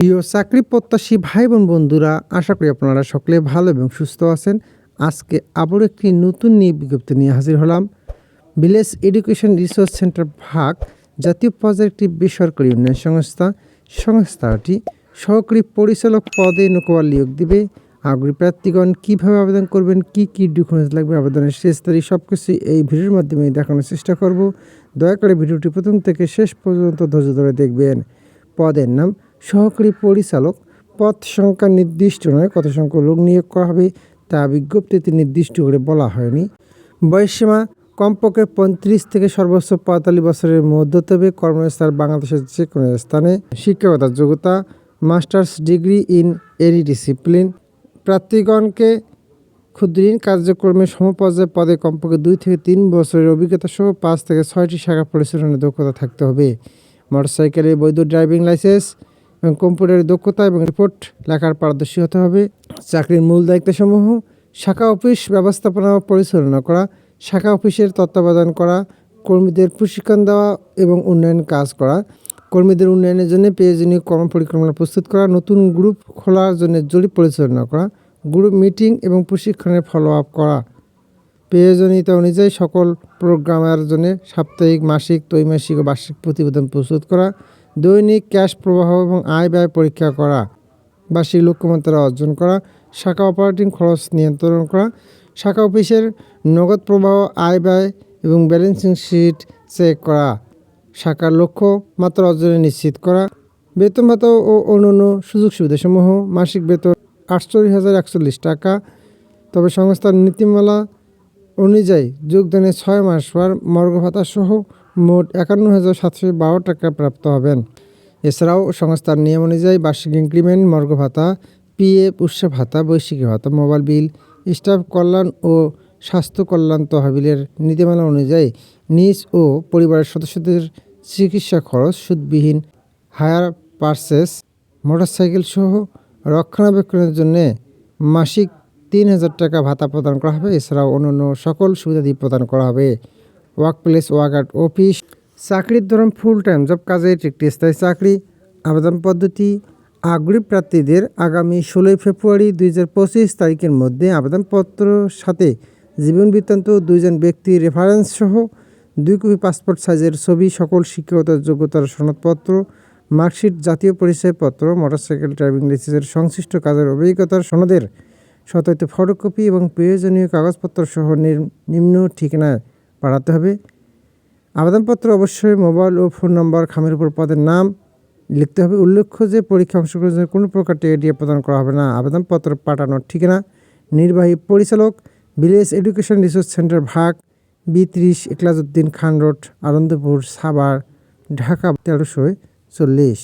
প্রিয় চাকরি প্রত্যাশী ভাই বোন বন্ধুরা, আশা করি আপনারা সকলে ভালো এবং সুস্থ আছেন। আজকে আবার একটি নতুন নিয়ে বিজ্ঞপ্তি নিয়ে হাজির হলাম। ভিলেজ এডুকেশন রিসোর্স সেন্টার ভাগ জাতীয় পর্যায়ের একটি বেসরকারি উন্নয়ন সংস্থা, সংস্থাটি সহকারী পরিচালক পদে নৌকোয়ার নিয়োগ দিবে। আগ্রহী প্রার্থীগণ কীভাবে আবেদন করবেন, কি কি ডকুমেন্টস লাগবে, আবেদনের শেষ তারিখ সব কিছু এই ভিডিওর মাধ্যমে দেখানোর চেষ্টা করব। দয়া করে ভিডিওটি প্রথম থেকে শেষ পর্যন্ত ধৈর্য ধরে দেখবেন। পদের নাম সহকারী পরিচালক পদ সংখ্যা নির্দিষ্ট নয়, কত সংখ্যক লোক নিয়োগ করা হবে তা বিজ্ঞপ্তিতে নির্দিষ্ট করে বলা হয়নি। বয়সসীমা কমপক্ষে পঁয়ত্রিশ থেকে সর্বোচ্চ পঁয়তাল্লিশ বছরের মধ্যে তবে কর্মস্থল বাংলাদেশের যে কোনো স্থানে শিক্ষকতার যোগ্যতা, masters degree in any discipline. প্রার্থীগণকে ক্ষুদ্রঋণ কার্যক্রমে সমপর্যায় পদে কমপক্ষে দুই থেকে তিন বছরের অভিজ্ঞতা সহ পাঁচ থেকে ছয়টি শাখা পরিচালনার দক্ষতা থাকতে হবে। মোটরসাইকেলের বৈধ ড্রাইভিং লাইসেন্স এবং কম্পিউটারের দক্ষতা এবং রিপোর্ট লেখার পারদর্শী হতে হবে। চাকরির মূল দায়িত্বসমূহ, শাখা অফিস ব্যবস্থাপনা পরিচালনা করা, শাখা অফিসের তত্ত্বাবধান করা, কর্মীদের প্রশিক্ষণ দেওয়া এবং উন্নয়ন কাজ করা। কর্মীদের উন্নয়নের জন্য প্রয়োজনীয় কর্মপরিকল্পনা প্রস্তুত করা, নতুন গ্রুপ খোলার জন্য জরিপ পরিচালনা করা, গ্রুপ মিটিং এবং প্রশিক্ষণের ফলো আপ করা। প্রয়োজনীয়তা অনুযায়ী সকল প্রোগ্রামের জন্য সাপ্তাহিক, মাসিক, ত্রৈমাসিক ও বার্ষিক প্রতিবেদন প্রস্তুত করা। দৈনিক ক্যাশ প্রবাহ এবং আয় ব্যয় পরীক্ষা করা, বার্ষিক লক্ষ্যমাত্রা অর্জন করা, শাখা অপারেটিং খরচ নিয়ন্ত্রণ করা, শাখা অফিসের নগদ প্রবাহ, আয় ব্যয় এবং ব্যালেন্সিং শিট চেক করা, শাখার লক্ষ্য মাত্রা অর্জনে নিশ্চিত করা, বেতন ভাতা ও অন্যান্য সুযোগ সুবিধাসমূহ, মাসিক বেতন আটচল্লিশ হাজার একচল্লিশ টাকা। তবে সংস্থার নীতিমালা অনুযায়ী যোগদানের ছয় মাস পর মর্গ ভাতা সহ মোট একান্ন হাজার সাতশো বারো টাকা প্রাপ্ত হবেন। এছাড়াও সংস্থার নিয়ম অনুযায়ী বার্ষিক ইনক্রিমেন্ট, মর্গ ভাতা পিএফ উৎসব ভাতা, বৈশ্বিক ভাতা, মোবাইল বিল, স্টাফ কল্যাণ ও স্বাস্থ্য কল্যাণ তহবিলের নীতিমালা অনুযায়ী নিজ ও পরিবারের সদস্যদের চিকিৎসা খরচ, সুদবিহীন হায়ার পার্সেস মোটরসাইকেল সহ রক্ষণাবেক্ষণের জন্য মাসিক তিন হাজার টাকা ভাতা প্রদান করা হবে। এছাড়াও অন্যান্য সকল সুবিধাদি প্রদান করা হবে। Work place work out office চাকরির ধরন ফুল টাইম জব কাজের একটি স্থায়ী চাকরি। আবেদন পদ্ধতি, আগ্রহী প্রার্থীদের আগামী ষোলোই ফেব্রুয়ারি দুই হাজার পঁচিশ তারিখের মধ্যে আবেদনপত্র সাথে জীবন বৃত্তান্ত, দুইজন ব্যক্তির রেফারেন্স সহ দুই কপি পাসপোর্ট সাইজের ছবি, সকল শিক্ষকতার যোগ্যতার সনদপত্র মার্কশিট জাতীয় পরিচয়পত্র মোটরসাইকেল ড্রাইভিং লাইসেন্সের সংশ্লিষ্ট কাজের অভিজ্ঞতার সনদের সতত ফটোকপি এবং প্রয়োজনীয় কাগজপত্র সহ নিম্ন ঠিকানায় পাঠাতে হবে। আবেদনপত্র অবশ্যই মোবাইল ও ফোন নম্বর, খামের উপর পদের নাম লিখতে হবে। উল্লেখ্য যে, পরীক্ষা অংশগ্রহণের জন্য কোনো প্রকার টিকিট প্রদান করা হবে না। আবেদনপত্র পাঠানোর ঠিকানা, নির্বাহী পরিচালক, ভিলেজ এডুকেশন রিসোর্স সেন্টার, ভাগ, বি ত্রিশ একলাজউদ্দিন খান রোড, আনন্দপুর, সাভার, ঢাকা, তেরোশো চল্লিশ।